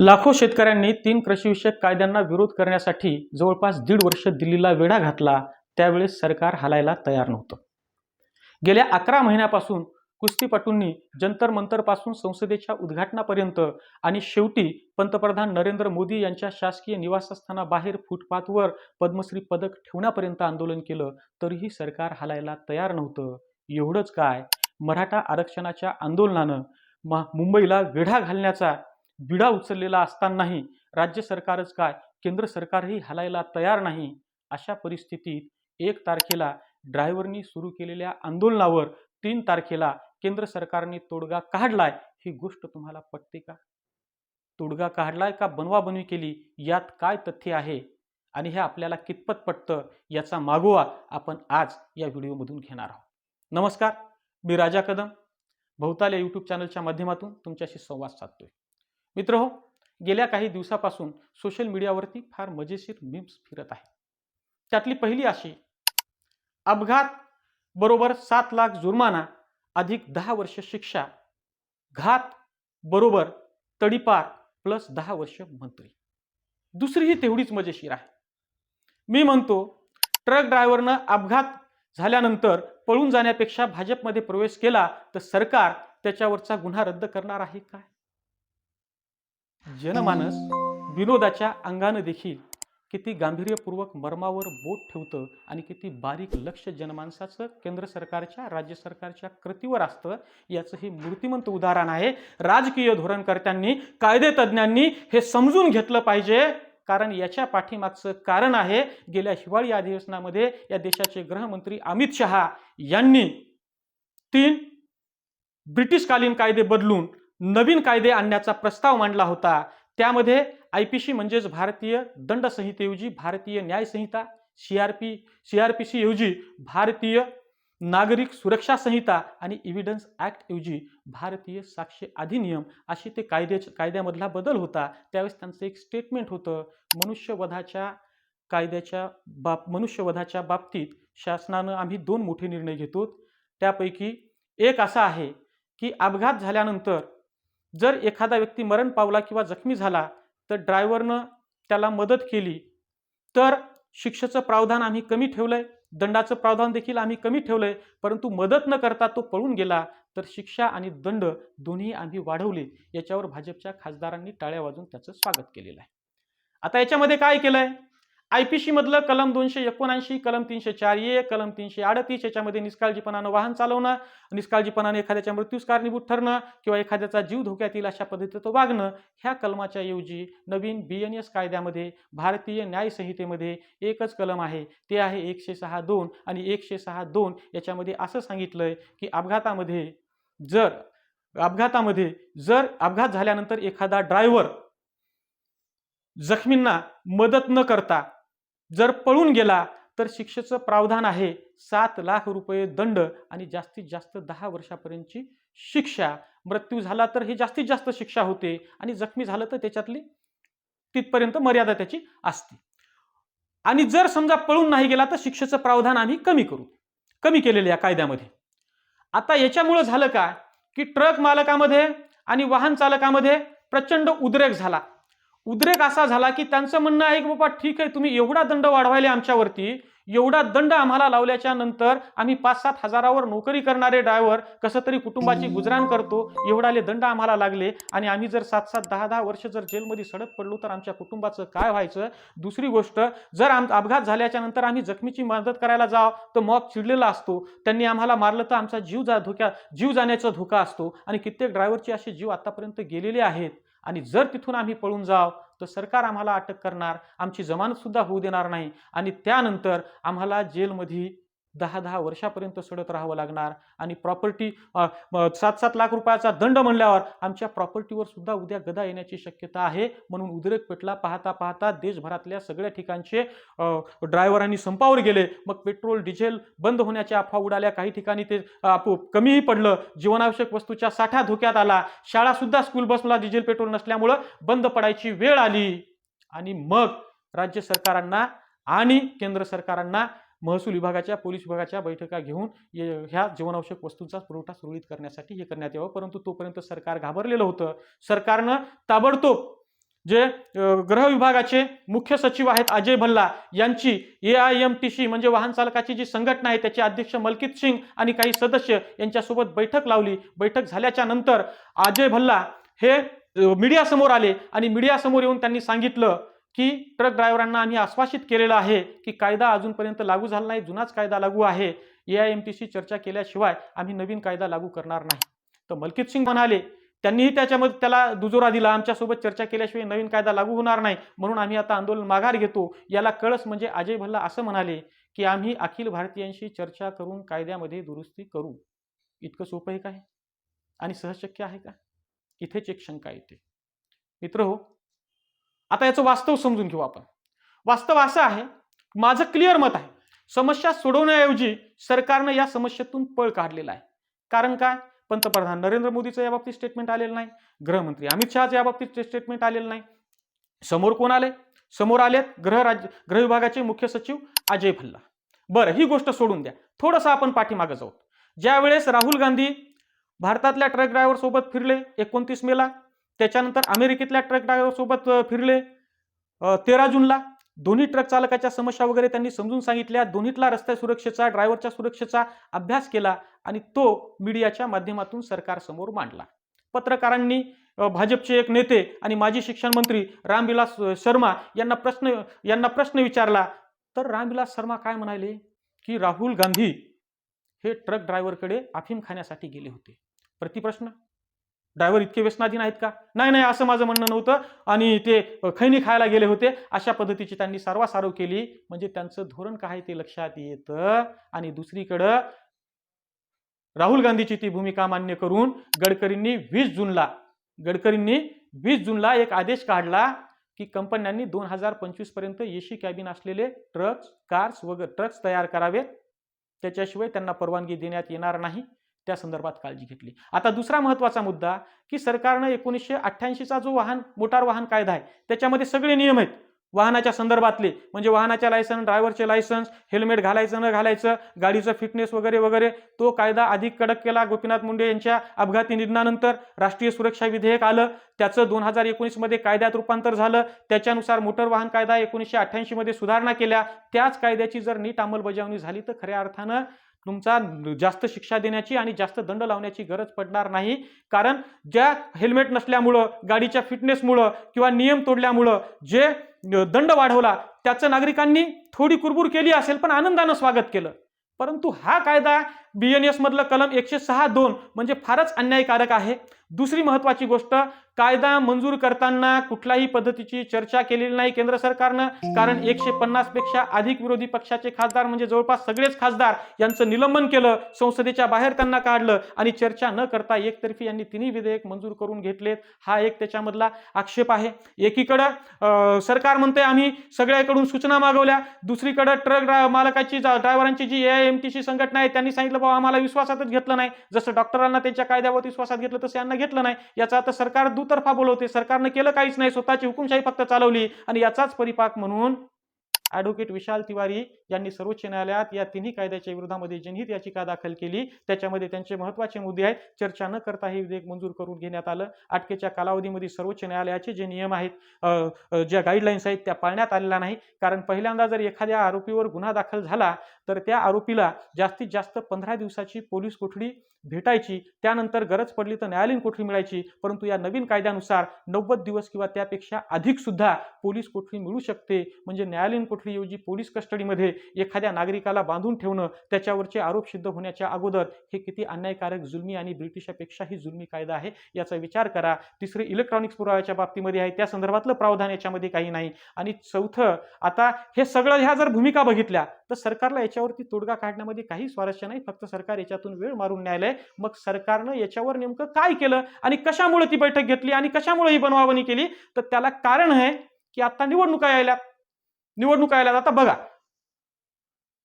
लाखो शेतकऱ्यांनी तीन कृषीविषयक कायद्यांना विरोध करण्यासाठी जवळपास दीड वर्ष दिल्लीला वेढा घातला. त्यावेळेस सरकार हालायला तयार नव्हतं. गेल्या अकरा महिन्यापासून कुस्तीपटूंनी जंतर मंतरपासून संसदेच्या उद्घाटनापर्यंत आणि शेवटी पंतप्रधान नरेंद्र मोदी यांच्या शासकीय निवासस्थानाबाहेर फुटपाथवर पद्मश्री पदक ठेवण्यापर्यंत आंदोलन केलं तरीही सरकार हालायला तयार नव्हतं. एवढंच काय? मराठा आरक्षणाच्या आंदोलनानं मा मुंबईला वेढा घालण्याचा बिडा उचललेला असतानाही राज्य सरकारच काय? केंद्र सरकारही हलायला तयार नाही? अशा परिस्थितीत एक तारखेला ड्रायव्हरनी सुरू केलेल्या आंदोलनावर तीन तारखेला केंद्र सरकारने तोडगा काढलाय ही गोष्ट तुम्हाला पटते का? तोडगा काढलाय का? बनवाबनवी केली यात काय तथ्य आहे? आणि हे आपल्याला कितपत पटतं याचा मागोवा आपण आज या व्हिडिओमधून घेणार आहोत. नमस्कार मी राजा कदम भोवताल या यूट्यूब चॅनलच्या माध्यमातून तुमच्याशी संवाद साधतोय. मित्र हो गेल्या काही दिवसापासून सोशल मीडियावरती फार मजेशीर मीम्स फिरत आहे. त्यातली पहिली अशी अपघात बरोबर सात लाख जुर्माना अधिक दहा वर्ष शिक्षा घात बरोबर तडीपार प्लस दहा वर्ष मंत्री. दुसरी ही तेवढीच मजेशीर आहे. मी म्हणतो ट्रक ड्रायव्हरनं अपघात झाल्यानंतर पळून जाण्यापेक्षा भाजपमध्ये प्रवेश केला तर सरकार त्याच्यावरचा गुन्हा रद्द करणार आहे काय? जनमानस विनोदाच्या अंगानं देखील किती गांभीर्यपूर्वक मर्मावर बोट ठेवतं आणि किती बारीक लक्ष जनमानसाचं केंद्र सरकारच्या राज्य सरकारच्या कृतीवर असतं याचं हे मूर्तिमंत उदाहरण आहे. राजकीय धोरणकर्त्यांनी कायदेतज्ञांनी हे समजून घेतलं पाहिजे. कारण याच्या पाठीमागचं कारण आहे गेल्या हिवाळी अधिवेशनामध्ये या देशाचे गृहमंत्री अमित शहा यांनी तीन ब्रिटिशकालीन कायदे बदलून नवीन कायदे आणण्याचा प्रस्ताव मांडला होता. त्यामध्ये आय पी सी म्हणजेच भारतीय दंड संहितेऐवजी भारतीय न्यायसंहिता C R P C R P C ऐवजी भारतीय नागरिक सुरक्षा संहिता आणि इव्हिडन्स ॲक्ट ऐवजी भारतीय साक्ष अधिनियम अशी ते कायदे कायद्यामधला बदल होता. त्यावेळेस त्यांचं एक स्टेटमेंट होतं. मनुष्यवधाच्या कायद्याच्या बाब मनुष्यवधाच्या बाबतीत शासनानं आम्ही दोन मोठे निर्णय घेतो. त्यापैकी एक असा आहे की अपघात झाल्यानंतर जर एखादा व्यक्ती मरण पावला किंवा जखमी झाला तर ड्रायव्हरनं त्याला मदत केली. तर शिक्षेचं प्रावधान आम्ही कमी ठेवलंय दंडाचं प्रावधान देखील आम्ही कमी ठेवलंय परंतु मदत न करता तो पळून गेला तर शिक्षा आणि दंड दोन्ही आम्ही वाढवले. याच्यावर भाजपच्या खासदारांनी टाळ्या वाजून त्याचं स्वागत केलेलं आहे. आता याच्यामध्ये काय केलंय? आय पी सी मधलं कलम दोनशे एकोणऐंशी कलम तीनशे चार ए कलम तीनशे अडतीस याच्यामध्ये निष्काळजीपणानं वाहन चालवणं निष्काळजीपणाने एखाद्याच्या मृत्यूस कारणीभूत ठरणं किंवा एखाद्याचा जीव धोक्यात येईल अशा पद्धतीचं वागणं ह्या कलमाच्या ऐवजी नवीन बी एन एस कायद्यामध्ये भारतीय न्यायसंहितेमध्ये एकच कलम आहे. ते आहे एकशे सहा दोन आणि एकशे सहा दोन याच्यामध्ये असं सांगितलंय की अपघातामध्ये जर अपघातामध्ये जर अपघात झाल्यानंतर एखादा ड्रायव्हर जखमींना मदत न करता जर पळून गेला तर शिक्षेचं प्रावधान आहे. सात लाख रुपये दंड आणि जास्तीत जास्त दहा वर्षापर्यंतची शिक्षा. मृत्यू झाला तर हे जास्तीत जास्त शिक्षा होते आणि जखमी झालं तर त्याच्यातली तिथपर्यंत मर्यादा त्याची असते. आणि जर समजा पळून नाही गेला तर शिक्षेचं प्रावधान आम्ही कमी करू. कमी केलेलं या कायद्यामध्ये. आता याच्यामुळं झालं काय की ट्रक मालकामध्ये आणि वाहन चालकामध्ये प्रचंड उद्रेक झाला. उद्रेक असा झाला की त्यांचं म्हणणं आहे की बाबा ठीक आहे तुम्ही एवढा दंड वाढवायला आमच्यावरती एवढा दंड आम्हाला लावल्याच्या नंतर आम्ही पाच सात हजारावर नोकरी करणारे ड्रायव्हर कसं तरी कुटुंबाची गुजराण करतो एवढाले दंड आम्हाला लागले आणि आम्ही जर सात सात दहा दहा वर्ष जर जेलमध्ये सडक पडलो तर आमच्या कुटुंबाचं काय व्हायचं? दुसरी गोष्ट जर आम अपघात झाल्याच्यानंतर आम्ही जखमीची मदत करायला जाव तर मॉब चिडलेला असतो. त्यांनी आम्हाला मारलं तर आमचा जीव जा धोक्या जीव जाण्याचा धोका असतो आणि कित्येक ड्रायव्हरचे असे जीव आतापर्यंत गेलेले आहेत. आणि जर तिथून आम्ही पळून जाव तर सरकार आम्हाला अटक करणार आमची जमानतसुद्धा होऊ देणार नाही आणि त्यानंतर आम्हाला जेलमध्ये दहा दहा वर्षापर्यंत सडत राहावं लागणार. आणि प्रॉपर्टी सात सात लाख रुपयाचा दंड म्हणल्यावर आमच्या प्रॉपर्टीवर सुद्धा उद्या गदा येण्याची शक्यता आहे. म्हणून उद्रेक पेटला पाहता पाहता देशभरातल्या सगळ्या ठिकाणचे ड्रायव्हरांनी संपावर गेले. मग पेट्रोल डिझेल बंद होण्याच्या अफवा उडाल्या. काही ठिकाणी ते आपोआप कमीही पडलं. जीवनावश्यक वस्तूच्या साठा धोक्यात आला. शाळासुद्धा स्कूल बसला डिझेल पेट्रोल नसल्यामुळं बंद पडायची वेळ आली. आणि मग राज्य सरकारांना आणि केंद्र सरकारांना महसूल विभागाच्या पोलीस विभागाच्या बैठका घेऊन ये- ह्या जीवनावश्यक वस्तूंचा पुरवठा सुरळीत करण्यासाठी हे करण्यात यावं. परंतु तोपर्यंत सरकार घाबरलेलं होतं. सरकारनं ताबडतोब जे गृह विभागाचे मुख्य सचिव आहेत अजय भल्ला यांची A I M T C म्हणजे वाहन चालकाची जी संघटना आहे त्याचे अध्यक्ष मलकीत सिंग आणि काही सदस्य यांच्यासोबत बैठक लावली. बैठक झाल्याच्यानंतर अजय भल्ला हे मीडियासमोर आले आणि मीडियासमोर येऊन त्यांनी सांगितलं की ट्रक ड्रायव्हरांना आम्ही आश्वासित केलेलं आहे की कायदा अजूनपर्यंत लागू झाला नाही जुनाच कायदा लागू आहे. ए आय एम टीशी चर्चा केल्याशिवाय आम्ही नवीन कायदा लागू करणार नाही. तर मलकीत सिंग म्हणाले त्यांनीही त्याच्यामध्ये त्याला दुजोरा दिला. आमच्यासोबत चर्चा केल्याशिवाय नवीन कायदा लागू होणार नाही. म्हणून आम्ही आता आंदोलन माघार घेतो. याला कळस म्हणजे अजय भल्ला असं म्हणाले की आम्ही अखिल भारतीयांशी चर्चा करून कायद्यामध्ये दुरुस्ती करू. इतकं सोपं आहे काय आणि सहज शक्य आहे का? इथेच एक शंका येते. मित्र हो आता याचं वास्तव समजून घेऊ आपण. वास्तव असं आहे माझं क्लिअर मत आहे. समस्या सोडवण्याऐवजी सरकारनं या समस्येतून पळ काढलेला आहे. कारण काय? पंतप्रधान नरेंद्र मोदीचं या बाबतीत स्टेटमेंट आलेलं नाही. गृहमंत्री अमित शहाचं या बाबतीत स्टेटमेंट आलेलं नाही. समोर कोण आले समोर आलेत गृह राज्य गृह विभागाचे मुख्य सचिव अजय भल्ला. बरं ही गोष्ट सोडून द्या. थोडंसं आपण पाठीमागं जाऊ. ज्यावेळेस राहुल गांधी भारतातल्या ट्रक ड्रायव्हर सोबत फिरले एकोणतीस मेला त्याच्यानंतर अमेरिकेतल्या ट्रक ड्रायव्हरसोबत फिरले. तेरा जूनला दोन्ही ट्रक चालकाच्या समस्या वगैरे त्यांनी समजून सांगितल्या. दोन्हीतला रस्ते सुरक्षेचा ड्रायव्हरच्या सुरक्षेचा अभ्यास केला आणि तो मीडियाच्या माध्यमातून सरकारसमोर मांडला. पत्रकारांनी भाजपचे एक नेते आणि माजी शिक्षण मंत्री रामविलास शर्मा यांना प्रश्न यांना प्रश्न विचारला तर रामविलास शर्मा काय म्हणाले की राहुल गांधी हे ट्रक ड्रायव्हरकडे अफीम खाण्यासाठी गेले होते? प्रतिप्रश्न. ड्रायव्हर इतके व्यसनाधीन आहेत का? नाही नाही असं माझं म्हणणं नव्हतं. आणि ते खैनी खायला गेले होते. अशा पद्धतीची त्यांनी सारवासारव केली. म्हणजे त्यांचं धोरण काय आहे ते लक्षात येतं. आणि दुसरीकडं राहुल गांधीची ती भूमिका मान्य करून गडकरींनी वीस जूनला गडकरींनी वीस जूनला एक आदेश काढला की कंपन्यांनी दोन हजार पंचवीसपर्यंत एसी कॅबिन असलेले ट्रक्स कार्स वगैरे ट्रक्स तयार करावेत. त्याच्याशिवाय त्यांना परवानगी देण्यात येणार नाही. त्या संदर्भात काळजी घेतली. आता दुसरा महत्त्वाचा मुद्दा की सरकारनं एकोणीसशे अठ्ठ्याऐंशीचा जो वाहन मोटार वाहन कायदा आहे त्याच्यामध्ये सगळे नियम आहेत. वाहनाच्या संदर्भातले म्हणजे वाहनाच्या लायसन्स ड्रायव्हरचे लायसन्स हेल्मेट घालायचं न घालायचं गाडीचं फिटनेस वगैरे वगैरे तो कायदा अधिक कडक केला गोपीनाथ मुंडे यांच्या अपघाती निधनानंतर राष्ट्रीय सुरक्षा विधेयक आलं. त्याचं दोन हजार एकोणीसमध्ये कायद्यात रूपांतर झालं. त्याच्यानुसार मोटर वाहन कायदा एकोणीसशे अठ्ठ्याऐंशीमध्ये सुधारणा केल्या. त्याच कायद्याची जर नीट अंमलबजावणी झाली तर खऱ्या अर्थानं तुमचा जास्त शिक्षा देण्याची आणि जास्त दंड लावण्याची गरज पडणार नाही. कारण ज्या हेल्मेट नसल्यामुळं गाडीच्या फिटनेसमुळं किंवा नियम तोडल्यामुळं जे दंड वाढवला त्याचं नागरिकांनी थोडी कुरबुर केली असेल पण आनंदानं स्वागत केलं. परंतु हा कायदा बी एन एस मधलं कलम एकशे सहा दोन म्हणजे फारच अन्यायकारक आहे. दुसरी महत्वाची गोष्ट कायदा मंजूर करताना कुठल्याही पद्धतीची चर्चा केलेली नाही केंद्र सरकारनं. कारण एकशे पन्नासपेक्षा अधिक विरोधी पक्षाचे खासदार म्हणजे जवळपास सगळेच खासदार यांचं निलंबन केलं संसदेच्या बाहेर त्यांना काढलं आणि चर्चा न करता एकतर्फी यांनी तिन्ही विधेयक मंजूर करून घेतलेत. हा एक त्याच्यामधला आक्षेप आहे. एकीकडं अं, सरकार म्हणते आम्ही सगळ्याकडून सूचना मागवल्या. दुसरीकडं ट्रक ड्राय मालकाची ड्रायव्हरांची जी A I M T C संघटना आहे त्यांनी सांगितलं बाबा आम्हाला विश्वासातच घेतलं नाही. जसं डॉक्टरांना त्यांच्या कायद्यावर विश्वासात घेतलं तसं यांना घेतलं नाही. याचा आता सरकार दुतर्फा बोलवते. सरकारनं केलं काहीच नाही. स्वतःची हुकुमशाही फक्त चालवली आणि याचाच परिपाक म्हणून ॲडव्होकेट विशाल तिवारी यांनी सर्वोच्च न्यायालयात या तिन्ही कायद्याच्या विरोधामध्ये जनहित याचिका दाखल केली. त्याच्यामध्ये त्यांचे महत्त्वाचे मुद्दे आहेत. चर्चा न करता हे विधेयक मंजूर करून घेण्यात आलं. अटकेच्या कालावधीमध्ये सर्वोच्च न्यायालयाचे जे नियम आहेत ज्या गाईडलाईन्स आहेत त्या पाळण्यात आलेल्या नाही कारण पहिल्यांदा जर एखाद्या आरोपीवर गुन्हा दाखल झाला तर त्या आरोपीला जास्तीत जास्त पंधरा दिवसाची पोलीस कोठडी भेटायची. त्यानंतर गरज पडली तर न्यायालयीन कोठडी मिळायची. परंतु या नवीन कायद्यानुसार नव्वद दिवस किंवा त्यापेक्षा अधिक सुद्धा पोलीस कोठडी मिळू शकते. म्हणजे न्यायालयीन कोठडीऐवजी पोलीस कस्टडीमध्ये एखाद्या नागरिकाला बांधून ठेवणं त्याच्यावरचे आरोप सिद्ध होण्याच्या अगोदर हे किती अन्यायकारक जुलमी आणि ब्रिटिशापेक्षाही जुलमी कायदा आहे याचा विचार करा. तिसरे इलेक्ट्रॉनिक्स पुराव्याच्या बाबतीमध्ये आहे. त्या संदर्भातलं प्रावधान याच्यामध्ये काही नाही. आणि चौथं आता हे सगळं ह्या जर भूमिका बघितल्या तर सरकारला याच्यावरती तोडगा काढण्यामध्ये काही स्वारस्य नाही. फक्त सरकार याच्यातून वेळ मारून न्यायालय. मग सरकारनं याच्यावर नेमकं काय केलं आणि कशामुळे ती बैठक घेतली आणि कशामुळे ही बनवाबनी केली? तर त्याला कारण आहे की आता निवडणुका यायला निवडणूक यायल्यात आता बघा.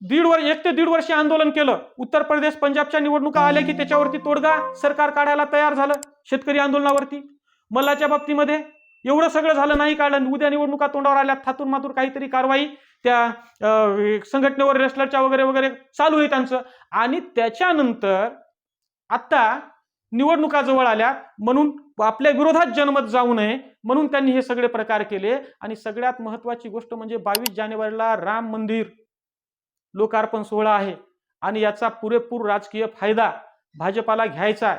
दीड वर्ष एक ते दीड वर्ष आंदोलन केलं. उत्तर प्रदेश पंजाबच्या निवडणुका आल्या की त्याच्यावरती तोडगा सरकार काढायला तयार झालं शेतकरी आंदोलनावरती. मल्लाच्या बाबतीमध्ये एवढं सगळं झालं नाही काढलं. उद्या निवडणुका तोंडावर आल्या थातून मातूर काहीतरी कारवाई त्या अं, संघटनेवर रेस्लरच्या वगैरे वगैरे चालू आहे त्यांचं. आणि त्याच्यानंतर आता निवडणुका जवळ आल्या म्हणून आपल्या विरोधात जनमत जाऊ नये म्हणून त्यांनी हे सगळे प्रकार केले. आणि सगळ्यात महत्वाची गोष्ट म्हणजे बावीस जानेवारीला राम मंदिर लोकार्पण सोहळा आहे आणि याचा पुरेपूर राजकीय फायदा भाजपाला घ्यायचा आहे.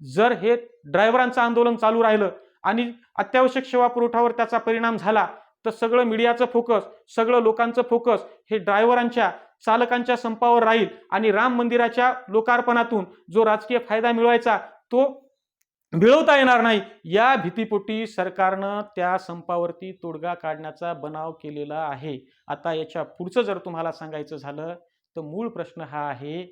जर हे ड्रायव्हरांचं आंदोलन चालू राहिलं आणि अत्यावश्यक सेवा पुरवठावर त्याचा परिणाम झाला तर सगळं मीडियाचं फोकस सगळं लोकांचं फोकस हे ड्रायव्हरांच्या चालकांच्या संपावर राहील आणि राम मंदिराच्या लोकार्पणातून जो राजकीय फायदा मिळवायचा तो मिळवता येणार नाही. या भीतीपोटी सरकारनं त्या संपावरती तोडगा काढण्याचा बनाव केलेला आहे. आता याच्या पुढचं जर तुम्हाला सांगायचं झालं तर मूळ प्रश्न हा आहे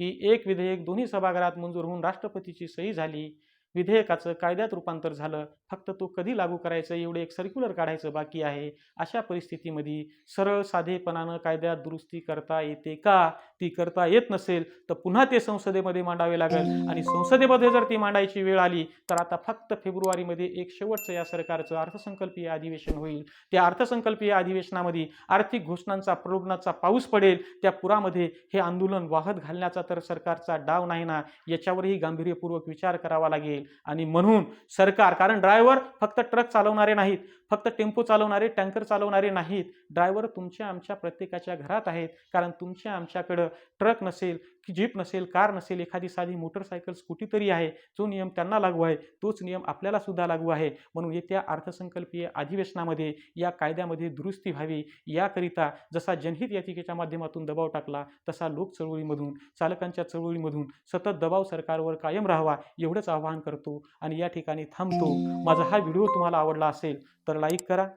की एक विधेयक दोन्ही सभागृहात मंजूर होऊन राष्ट्रपतीची सही झाली विधेयकाचं कायद्यात रूपांतर झालं. फक्त तो कधी लागू करायचं? एवढे एक सर्क्युलर काढायचं बाकी आहे. अशा परिस्थितीमध्ये सरळ साधेपणानं कायद्यात दुरुस्ती करता येते का? ती करता येत नसेल तर पुन्हा ते संसदेमध्ये मांडावे लागेल. आणि संसदेमध्ये जर ती मांडायची वेळ आली तर आता फक्त फेब्रुवारीमध्ये एक शेवटचं या सरकारचं अर्थसंकल्पीय अधिवेशन होईल. त्या अर्थसंकल्पीय अधिवेशनामध्ये आर्थिक घोषणांचा प्रलोभनाचा पाऊस पडेल. त्या पुरामध्ये हे आंदोलन वाहत घालण्याचा तर सरकारचा डाव नाही ना याच्यावरही गांभीर्यपूर्वक विचार करावा लागेल. आणि म्हणून सरकार कारण ड्रायव्हर फक्त ट्रक चालवणारे नाहीत फक्त टेम्पो चालवणारे टँकर चालवणारे नाहीत. ड्रायव्हर तुमच्या आमच्या प्रत्येकाच्या घरात आहेत. कारण तुमच्या आमच्याकडं ट्रक नसेल की जीप नसेल कार नसेल एखादी साधी मोटरसायकल स्कूटी तरी आहे जो नियम त्यांना लागू आहे तोच नियम आपल्याला सुद्धा लागू आहे. म्हणून येत्या अर्थसंकल्पीय अधिवेशनामध्ये या कायद्यामध्ये दुरुस्ती व्हावी याकरिता जसा जनहित याचिकेच्या माध्यमातून दबाव टाकला तसा लोक चळवळीमधून चालकांच्या चळवळीमधून सतत दबाव सरकारवर कायम राहावा एवढंच आवाहन करतो आणि या ठिकाणी थांबतो. माझा हा व्हिडिओ तुम्हाला आवडला असेल तर लाईक करा.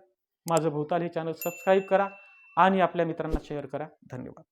माझं भोवताल हे चॅनल सबस्क्राईब करा आणि आपल्या मित्रांना शेअर करा. धन्यवाद.